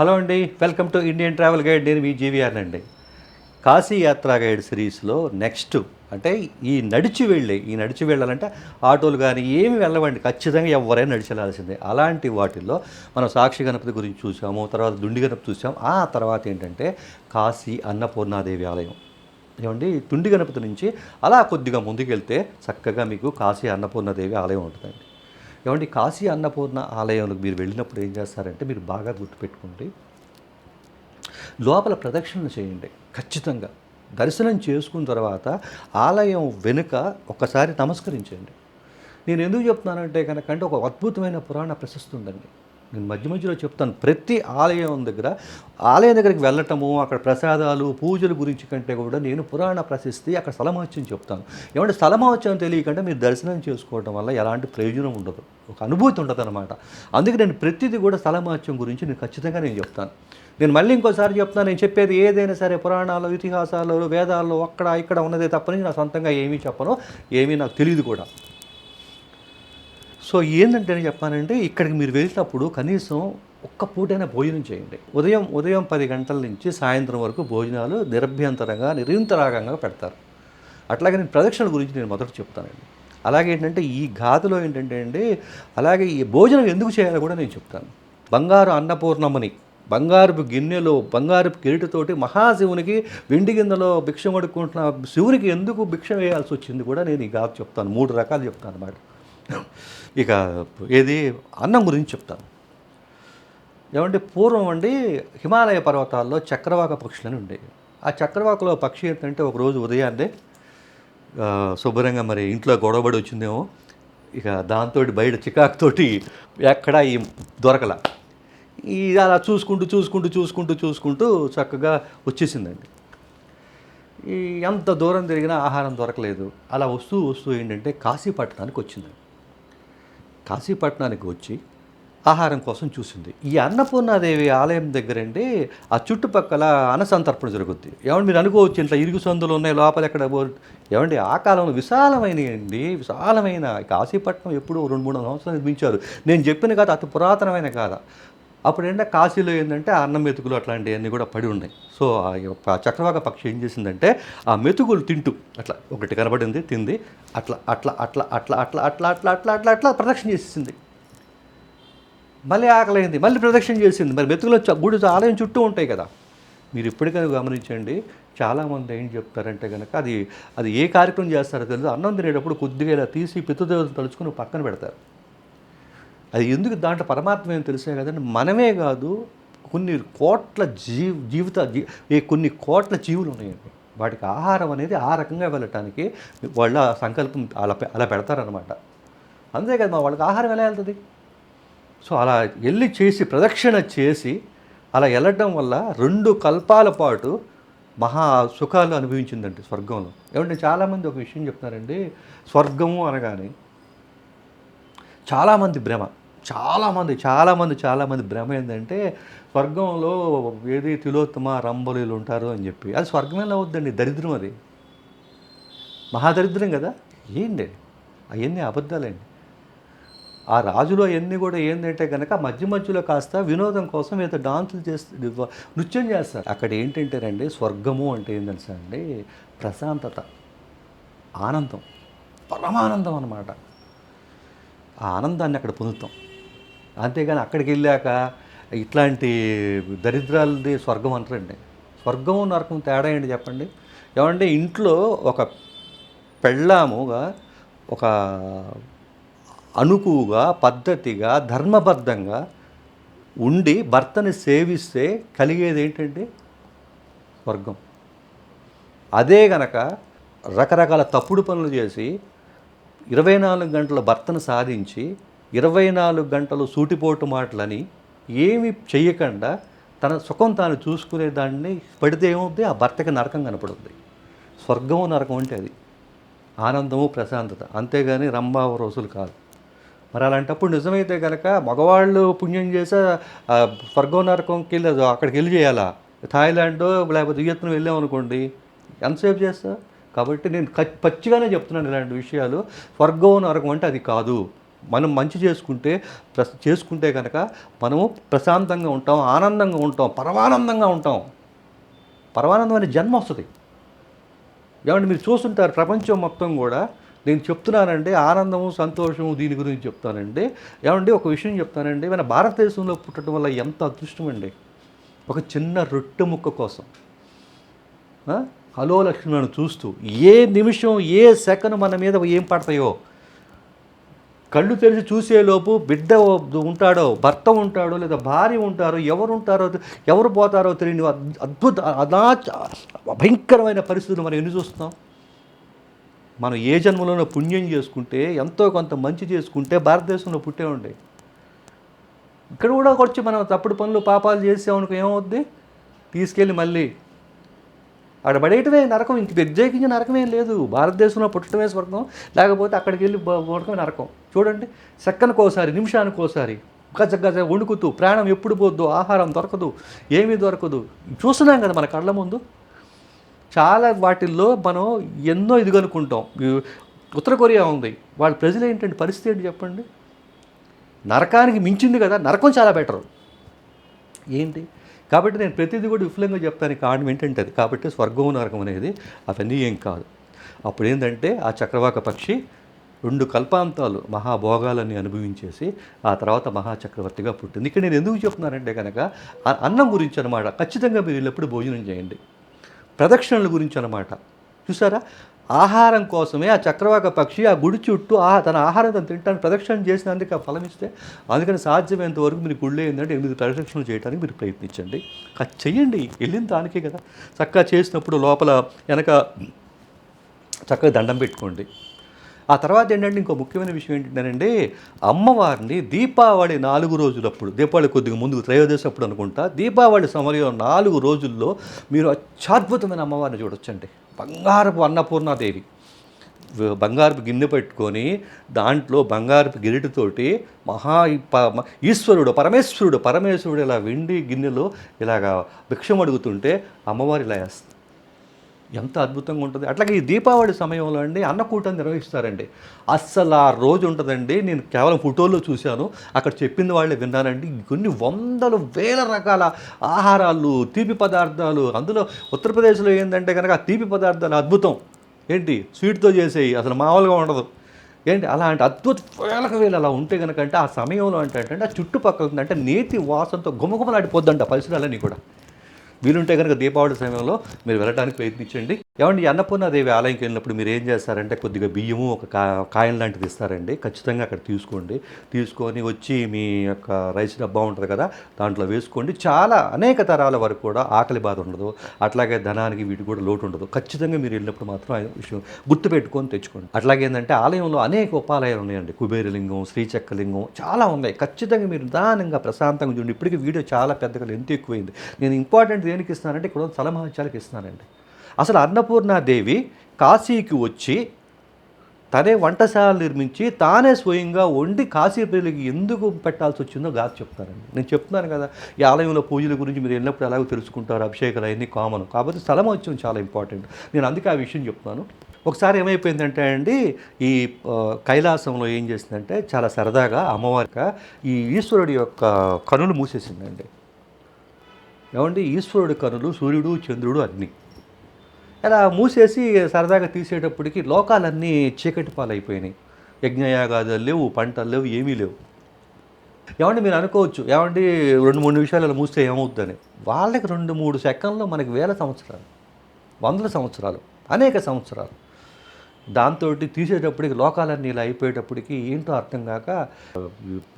Hello అండి welcome to Indian travel guide. నేను మీ జీవీఆర్ అండి. కాశీ యాత్రా గైడ్ సిరీస్లో నెక్స్ట్ అంటే ఈ నడిచి వెళ్ళే ఈ నడిచి వెళ్ళాలంటే ఆటోలు కానీ ఏమి వెళ్ళవండి ఖచ్చితంగా ఎవరైనా నడిచి వెళ్ళాల్సిందే అలాంటి వాటిల్లో మనం సాక్షి గణపతి గురించి చూసాము తర్వాత దుండి గణపతి చూసాం ఆ తర్వాత ఏంటంటే కాశీ అన్నపూర్ణాదేవి ఆలయం. ఏమండి? తుండి గణపతి నుంచి అలా కొద్దిగా ముందుకెళ్తే చక్కగా మీకు కాశీ అన్నపూర్ణాదేవి ఆలయం ఉంటుందండి. ఏమంటే కాశీ అన్నపూర్ణ ఆలయంలోకి మీరు వెళ్ళినప్పుడు ఏం చేస్తారంటే మీరు బాగా గుర్తుపెట్టుకోండి. లోపల ప్రదక్షిణ చేయండి ఖచ్చితంగా. దర్శనం చేసుకున్న తర్వాత ఆలయం వెనుక ఒక్కసారి నమస్కరించండి. నేను ఎందుకు చెప్తున్నానంటే కనుక అంటే ఒక అద్భుతమైన పురాణ ప్రశస్తి ఉందండి. నేను మధ్య మధ్యలో చెప్తాను. ప్రతి ఆలయం దగ్గర ఆలయం దగ్గరికి వెళ్ళటము అక్కడ ప్రసాదాలు పూజల గురించి కంటే కూడా నేను పురాణ ప్రశస్తి అక్కడ స్థలమహత్యం చెప్తాను. ఏమంటే స్థలమహత్యం తెలియకుండా మీరు దర్శనం చేసుకోవడం వల్ల ఎలాంటి ప్రయోజనం ఉండదు. ఒక అనుభూతి ఉండదు అనమాట అందుకే నేను ప్రతిదీ కూడా స్థలమహత్యం గురించి నేను ఖచ్చితంగా నేను చెప్తాను. నేను మళ్ళీ ఇంకోసారి చెప్తాను నేను చెప్పేది ఏదైనా సరే పురాణాలు ఇతిహాసాలు వేదాల్లో అక్కడ ఇక్కడ ఉన్నదే తప్పని నా సొంతంగా ఏమీ చెప్పను ఏమీ నాకు తెలియదు కూడా. సో ఏంటంటే చెప్పానంటే ఇక్కడికి మీరు వెళ్ళినప్పుడు కనీసం ఒక్క పూటైనా భోజనం చేయండి. ఉదయం ఉదయం పది గంటల నుంచి సాయంత్రం వరకు భోజనాలు నిరభ్యంతరంగా నిరంతరాగంగా పెడతారు. అట్లాగే నేను ప్రదక్షిణ గురించి నేను మొదట చెప్తానండి. అలాగే ఏంటంటే ఈ గాథలో ఏంటంటే అండి అలాగే ఈ భోజనం ఎందుకు చేయాలో కూడా నేను చెప్తాను. బంగారు అన్నపూర్ణమని బంగారపు గిన్నెలో బంగారపు కిరీటతోటి మహాశివునికి వెండి గిన్నెలో భిక్ష పడుకుంటున్న శివునికి ఎందుకు భిక్ష వేయాల్సి వచ్చింది కూడా నేను ఈ గాథ చెప్తాను. మూడు రకాలు చెప్తాను అన్నమాట. ఇక ఏది? అన్నం గురించి చెప్తాను. ఏమంటే పూర్వం అండి హిమాలయ పర్వతాల్లో చక్రవాక పక్షులని ఉండేవి. ఆ చక్రవాకలో పక్షి ఏంటంటే ఒకరోజు ఉదయాన్నే శుభ్రంగా మరి ఇంట్లో గొడవబడి వచ్చిందేమో ఇక దాంతో బయట చికాకుతోటి ఎక్కడా ఈ దొరకల. ఈ అలా చూసుకుంటూ చూసుకుంటూ చూసుకుంటూ చూసుకుంటూ చక్కగా వచ్చేసిందండి. ఈ ఎంత దూరం తిరిగినా ఆహారం దొరకలేదు. అలా వస్తూ వస్తూ ఏంటంటే కాశీపట్నానికి వచ్చిందండి. కాశీపట్నానికి వచ్చి ఆహారం కోసం చూసింది. ఈ అన్నపూర్ణాదేవి ఆలయం దగ్గరండి ఆ చుట్టుపక్కల అన్నసంతర్పణ జరుగుద్ది. ఏమండి మీరు అనుకోవచ్చు ఇంట్లో ఇరుగు సందులు ఉన్నాయి లోపల ఎక్కడ ఏమండి ఆ కాలంలో విశాలమైనవి అండి విశాలమైన కాశీపట్నం ఎప్పుడో రెండు మూడు సంవత్సరాలు నిర్మించారు. నేను చెప్పిన కాదు అతి పురాతనమైన కాదా అప్పుడు ఏంటంటే కాశీలో ఏంటంటే అన్నం మెతుకులు అట్లాంటివన్నీ కూడా పడి ఉన్నాయి. సో ఆ యొక్క చక్రవాక పక్షి ఏం చేసిందంటే ఆ మెతుకులు తింటూ అట్లా ఒకటి కనబడింది తింది అట్లా అట్లా అట్లా అట్లా అట్లా అట్లా అట్లా అట్లా అట్లా అట్లా ప్రదక్షిణ చేసేసింది మళ్ళీ ఆకలైంది మళ్ళీ ప్రదక్షిణ చేసింది. మరి మెతుకులు గుడి ఆలయం చుట్టూ ఉంటాయి కదా. మీరు ఇప్పటికైనా గమనించండి. చాలామంది ఏం చెప్తారంటే కనుక అది అది ఏ కార్యక్రమం చేస్తారో తెలుసు అన్నం తినేటప్పుడు కొద్దిగా ఇలా తీసి పితృదేవతను తలుచుకుని పక్కన పెడతారు. అది ఎందుకు దాంట్లో పరమాత్మ ఏం తెలిసే కదండి? మనమే కాదు కొన్ని కోట్ల జీవ జీవిత జీ ఈ కొన్ని కోట్ల జీవులు ఉన్నాయండి. వాటికి ఆహారం అనేది ఆ రకంగా వెళ్ళటానికి వాళ్ళ సంకల్పం అలా అలా పెడతారనమాట అంతే కదా మా వాళ్ళకి ఆహారం ఎలా వెళ్తుంది? సో అలా వెళ్ళి చేసి ప్రదక్షిణ చేసి అలా వెళ్ళటం వల్ల రెండు కల్పాల పాటు మహా సుఖాలు అనుభవించిందండి స్వర్గంలో. ఏమంటే చాలామంది ఒక విషయం చెప్తున్నారండి స్వర్గము అనగానే చాలామంది భ్రమ. చాలామంది చాలామంది చాలామంది భ్రమ ఏంటంటే స్వర్గంలో ఏది తిలోత్తమ రంబలీలు ఉంటారు అని చెప్పి. అది స్వర్గమేలా అవద్దండి అవుద్దండి? దరిద్రం అది. మహాదరిద్రం కదా? ఏంటి అవన్నీ అబద్ధాలండి. ఆ రాజులు అవన్నీ కూడా ఏంటంటే కనుక మధ్య మధ్యలో కాస్త వినోదం కోసం ఏదో డాన్సులు చేస్తూ నృత్యం చేస్తారు. అక్కడ ఏంటంటేనండి స్వర్గము అంటే ఏం తెలుసా అండి? ప్రశాంతత ఆనందం పరమానందం అన్నమాట. ఆ ఆనందాన్ని అక్కడ పొందుతాం. అంతేగాని అక్కడికి వెళ్ళాక ఇట్లాంటి దరిద్రాలది స్వర్గం అంటారండి. స్వర్గం నరకం తేడా ఏంటి చెప్పండి? ఏమంటే ఇంట్లో ఒక పెళ్ళాముగా ఒక అనుకువగా పద్ధతిగా ధర్మబద్ధంగా ఉండి భర్తని సేవిస్తే కలిగేది ఏంటంటే స్వర్గం. అదే గనక రకరకాల తప్పుడు పనులు చేసి ఇరవై నాలుగు గంటల భర్తను సాధించి ఇరవై నాలుగు గంటలు సూటిపోటు మాటలని ఏమి చేయకుండా తన సుఖం తాను చూసుకునే దాన్ని పడితే ఏమవుతుంది ఆ భర్తకి నరకం కనపడుతుంది స్వర్గము నరకం అంటే అది. ఆనందము ప్రశాంతత. అంతేగాని రంభావ రోజులు కాదు. మరి అలాంటప్పుడు నిజమైతే కనుక మగవాళ్ళు పుణ్యం చేసే స్వర్గం నరకంకి వెళ్ళదు అది అక్కడికి వెళ్ళి చేయాలా? థాయిలాండ్ లేకపోతే వియత్నం వెళ్ళామనుకోండి ఎంతసేపు చేస్తా? కాబట్టి నేను పచ్చిగానే చెప్తున్నాను ఇలాంటి విషయాలు. స్వర్గం నరకం అంటే అది కాదు. మనం మంచి చేసుకుంటే ప్రస్ చేసుకుంటే కనుక మనము ప్రశాంతంగా ఉంటాం ఆనందంగా ఉంటాం పరమానందంగా ఉంటాం. పరమానందం అనే జన్మ వస్తుంది. ఏమంటే మీరు చూస్తుంటారు ప్రపంచం మొత్తం కూడా నేను చెప్తున్నానండి ఆనందము సంతోషము దీని గురించి చెప్తానండి. ఏమండి ఒక విషయం చెప్తానండి. మన భారతదేశంలో పుట్టడం వల్ల ఎంత అదృష్టం అండి? ఒక చిన్న రొట్టె ముక్క కోసం. హలో లక్ష్మణ్ చూస్తూ ఏ నిమిషం ఏ సెకండ్ మన మీద ఏం పడతాయో కళ్ళు తెరిచి చూసేలోపు బిడ్డ ఉంటాడో భర్త ఉంటాడో లేదా భార్య ఉంటారో ఎవరు ఉంటారో ఎవరు పోతారో తెలియని అద్భుత అదా భయంకరమైన పరిస్థితులు మనం ఎన్ని చూస్తున్నాం? మనం ఏ జన్మలోనో పుణ్యం చేసుకుంటే ఎంతో కొంత మంచి చేసుకుంటే భారతదేశంలో పుట్టే ఉండే ఇక్కడ కూడా వచ్చి మనం తప్పుడు పనులు పాపాలు చేసామనుకో ఏమవుద్ది? తీసుకెళ్ళి మళ్ళీ అక్కడ పడేయటమే నరకం ఇంక ప్రత్యేకించి నరకమే లేదు. భారతదేశంలో పుట్టడమే స్వర్గం లేకపోతే అక్కడికి వెళ్ళి పుట్టడమే నరకం. చూడండి సెక్కనికోసారి నిమిషానికోసారి గజ గజ వణుకుతూ ప్రాణం ఎప్పుడు పోద్దు ఆహారం దొరకదు ఏమీ దొరకదు. చూస్తున్నాం కదా మన కళ్ళ ముందు? చాలా వాటిల్లో మనం ఎన్నో ఇదిగనుకుంటాం కనుక్కుంటాం. ఉత్తర కొరియా ఉంది. వాళ్ళ ప్రజలు ఏంటంటే పరిస్థితి ఏంటి చెప్పండి? నరకానికి మించింది కదా నరకం చాలా బెటరు. ఏంటి? కాబట్టి నేను ప్రతిదీ కూడా విఫలంగా చెప్తాను. కారణం ఏంటంటే అది. కాబట్టి స్వర్గం నరకం అనేది అవన్నీ ఏం కాదు. అప్పుడు ఏంటంటే ఆ చక్రవాక పక్షి రెండు కల్పాంతాలు మహాభోగాలన్నీ అనుభవించేసి ఆ తర్వాత మహాచక్రవర్తిగా పుట్టింది. ఇక్కడ నేను ఎందుకు చెప్తున్నానంటే కనుక అన్నం గురించి అనమాట ఖచ్చితంగా మీరు వెళ్ళినప్పుడు భోజనం చేయండి. ప్రదక్షిణల గురించి అనమాట చూసారా? ఆహారం కోసమే ఆ చక్రవాక పక్షి ఆ గుడి చుట్టూ ఆహా తన ఆహారం తను తింటాను ప్రదక్షిణ చేసినందుకు ఆ ఫలం ఇస్తే అందుకని సాధ్యమైనంత వరకు మీరు గుళ్ళు ఏంటంటే ఎనిమిది ప్రదక్షిణలు చేయడానికి మీరు ప్రయత్నించండి. చెయ్యండి. వెళ్ళిన దానికే కదా. చక్కగా చేసినప్పుడు లోపల వెనక చక్కగా దండం పెట్టుకోండి. ఆ తర్వాత ఏంటంటే ఇంకో ముఖ్యమైన విషయం ఏంటంటేనండి అమ్మవారిని దీపావళి నాలుగు రోజులప్పుడు దీపావళి కొద్దిగా ముందు త్రయోదశి అప్పుడు అనుకుంటా దీపావళి సమయంలో నాలుగు రోజుల్లో మీరు అత్యద్భుతమైన అమ్మవారిని చూడొచ్చండి. బంగారపు అన్నపూర్ణాదేవి. బంగారపు గిన్నె పెట్టుకొని దాంట్లో బంగారపు గిరిటితోటి మహా ఈశ్వరుడు పరమేశ్వరుడు పరమేశ్వరుడు ఇలా వెండి గిన్నెలో ఇలాగా భిక్షం అడుగుతుంటే అమ్మవారు ఇలా వేస్తారు. ఎంత అద్భుతంగా ఉంటుంది. అట్లాగే ఈ దీపావళి సమయంలో అండి అన్నకూటం నిర్వహిస్తారండి. అస్సలు ఆ రోజు ఉంటుందండి. నేను కేవలం ఫోటోల్లో చూశాను. అక్కడ చెప్పింది వాళ్ళే విన్నానండి కొన్ని వందలు వేల రకాల ఆహారాలు తీపి పదార్థాలు. అందులో ఉత్తరప్రదేశ్లో ఏంటంటే కనుక తీపి పదార్థాలు అద్భుతం. ఏంటి? స్వీట్తో చేసేవి అసలు మామూలుగా ఉండదు. ఏంటి? అలాంటి అద్భుత వేలకు వేలు అలా ఉంటే కనుక అంటే ఆ సమయంలో అంటే అంటే ఆ చుట్టుపక్కల అంటే నేతి వాసనతో గుమగుమలాడిపోద్దంట పరిసరాలన్నీ కూడా. వీలుంటే కనుక దీపావళి సమయంలో మీరు వెళ్ళడానికి ప్రయత్నించండి. ఏమండి అన్నపూర్ణాదేవి ఆలయంకి వెళ్ళినప్పుడు మీరు ఏం చేస్తారంటే కొద్దిగా బియ్యము ఒక కా కాయం లాంటిది ఇస్తారండి. ఖచ్చితంగా అక్కడ తీసుకోండి. తీసుకొని వచ్చి మీ యొక్క రైస్ డబ్బా ఉంటుంది కదా దాంట్లో వేసుకోండి. చాలా అనేక తరాల వరకు కూడా ఆకలి బాధ ఉండదు. అట్లాగే ధనానికి వీటి కూడా లోటు ఉండదు. ఖచ్చితంగా మీరు వెళ్ళినప్పుడు మాత్రం ఆ విషయం గుర్తుపెట్టుకొని తెచ్చుకోండి. అట్లాగే ఏంటంటే ఆలయంలో అనేక ఉపాలయాలు ఉన్నాయండి. కుబేరలింగం శ్రీచక్రలింగం చాలా ఉన్నాయి. ఖచ్చితంగా మీరు నిదానంగా ప్రశాంతంగా చూడండి ఇప్పటికీ వీడియో చాలా పెద్దగా ఎంత ఎక్కువైంది. నేను ఇంపార్టెంట్ దేనికి ఇస్తున్నారంటే ఇక్కడ సలమహత్యాలకు ఇస్తున్నానండి అసలు అన్నపూర్ణాదేవి కాశీకి వచ్చి తనే వంటశాల నిర్మించి తానే స్వయంగా వండి కాశీ ప్రజలకి ఎందుకు పెట్టాల్సి వచ్చిందో గాసి చెప్తారండి. నేను చెప్తున్నాను కదా ఈ ఆలయంలో పూజల గురించి మీరు వెళ్ళినప్పుడు ఎలాగో తెలుసుకుంటారు అభిషేకాలు అవన్నీ కామన్. కాబట్టి స్థలం చాలా ఇంపార్టెంట్. నేను అందుకే ఆ విషయం చెప్తున్నాను. ఒకసారి ఏమైపోయిందంటే అండి ఈ కైలాసంలో ఏం చేసిందంటే చాలా సరదాగా అమ్మవారిక ఈ ఈశ్వరుడి యొక్క కనులు మూసేసిందండి. ఏమండి? ఈశ్వరుడి కనులు సూర్యుడు చంద్రుడు అన్నీ అలా మూసేసి సరదాగా తీసేటప్పటికి లోకాలన్నీ చీకటి పాలైపోయినాయి. యజ్ఞయాగాదాలు లేవు పంటలు లేవు ఏమీ లేవు. ఏమండి మీరు అనుకోవచ్చు? ఏమండి? రెండు మూడు నిమిషాలు అలా మూస్తే ఏమవుద్దని. వాళ్ళకి రెండు మూడు సెకండ్లు మనకి వేల సంవత్సరాలు వందల సంవత్సరాలు అనేక సంవత్సరాలు. దాంతో తీసేటప్పటికి లోకాలన్నీ ఇలా అయిపోయేటప్పటికి ఏంటో అర్థం కాక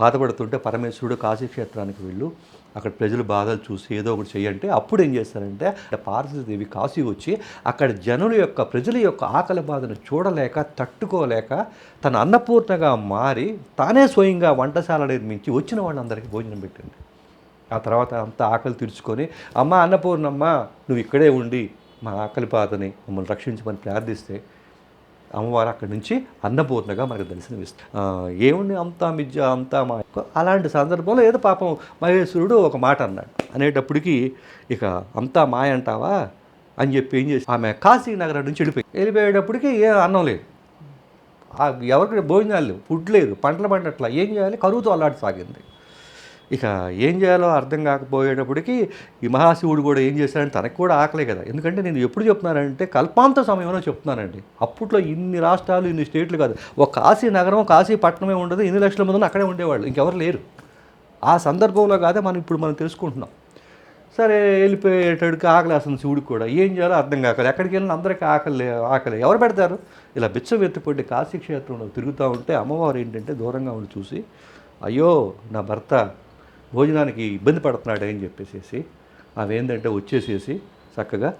బాధపడుతుంటే పరమేశ్వరుడు కాశీక్షేత్రానికి వెళ్ళు. అక్కడ ప్రజలు బాధలు చూసి ఏదో ఒకటి చేయంటే అప్పుడు ఏం చేస్తారంటే పార్వతీదేవి కాశీ వచ్చి అక్కడ జనుల యొక్క ప్రజల యొక్క ఆకలి బాధను చూడలేక తట్టుకోలేక తన అన్నపూర్ణగా మారి తానే స్వయంగా వంటశాల నిర్మించి వచ్చిన వాళ్ళందరికీ భోజనం పెట్టింది ఆ తర్వాత అంతా ఆకలి తీర్చుకొని అమ్మ అన్నపూర్ణమ్మ నువ్వు ఇక్కడే ఉండి మా ఆకలి బాధని మమ్మల్ని రక్షించమని ప్రార్థిస్తే అమ్మవారు అక్కడి నుంచి అన్నపూర్ణగా మనకు దర్శనమిస్తుంది. ఏముంది అంతా మిజ్జ అంతా మా? అలాంటి సందర్భంలో ఏదో పాపం మహేశ్వరుడు ఒక మాట అన్నాడు. అనేటప్పటికి ఇక అంతా మాయ అంటావా? అని చెప్పి ఏం చేసి ఆమె కాశీ నగరం నుంచి వెళ్ళిపోయి వెళ్ళిపోయేటప్పటికి ఏ అన్నం లేదు. ఎవరికి భోజనాలు లేవు ఫుడ్ లేదు పంటలు పండట్లా. ఏం చేయాలి? కరువుతో అల్లాడి సాగింది. ఇక ఏం చేయాలో అర్థం కాకపోయేటప్పటికి ఈ మహాశివుడు కూడా ఏం చేశాడంటే తనకు కూడా ఆకలే కదా. ఎందుకంటే నేను ఎప్పుడు చెప్తున్నానంటే కల్పాంత సమయంలో చెప్తున్నానండి. అప్పట్లో ఇన్ని రాష్ట్రాలు ఇన్ని స్టేట్లు కాదు. ఒక కాశీ నగరం కాశీ పట్టణమే ఉండదు. ఎన్ని లక్షల మంది అక్కడే ఉండేవాళ్ళు. ఇంకెవరు లేరు. ఆ సందర్భంలో కాదే మనం ఇప్పుడు మనం తెలుసుకుంటున్నాం. సరే వెళ్ళిపోయేటడికి ఆకలి అసలు శివుడికి కూడా. ఏం చేయాలో అర్థం కాకలే. ఎక్కడికి వెళ్ళిన అందరికీ ఆకలి ఆకలి. ఎవరు పెడతారు? ఇలా బిచ్చం ఎత్తుపడి కాశీ క్షేత్రంలో తిరుగుతూ ఉంటే అమ్మవారు ఏంటంటే దూరంగా ఉండి చూసి అయ్యో నా భర్త భోజనానికి ఇబ్బంది పడుతున్నాడు అని చెప్పేసేసి అవేంటంటే వచ్చేసేసి చక్కగా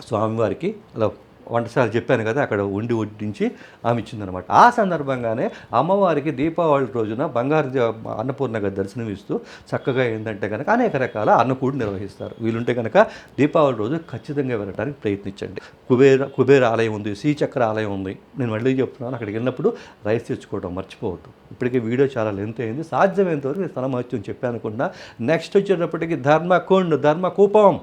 స్వామివారికి అలా వంటశాల చెప్పాను కదా అక్కడ ఉండి వడ్డించి ఆమె ఇచ్చిందనమాట ఆ సందర్భంగానే అమ్మవారికి దీపావళి రోజున బంగారు ద- అన్నపూర్ణగా దర్శనమిస్తూ చక్కగా ఏంటంటే కనుక అనేక రకాల అన్నకూడు నిర్వహిస్తారు. వీలుంటే కనుక దీపావళి రోజు ఖచ్చితంగా వెళ్ళడానికి ప్రయత్నించండి. కుబేర కుబేర ఆలయం ఉంది శ్రీచక్ర ఆలయం ఉంది. నేను మళ్ళీ చెప్తున్నాను అక్కడికి వెళ్ళినప్పుడు రైస్ తెచ్చుకోవడం మర్చిపోవద్దు. ఇప్పటికే వీడియో చాలా లెంత్ అయింది. సాధ్యమైనంతవరకు నేను స్థలం మహత్యం చెప్పాను అనుకున్నా నెక్స్ట్ వచ్చేటప్పటికి ధర్మకుండ్ ధర్మకూపం.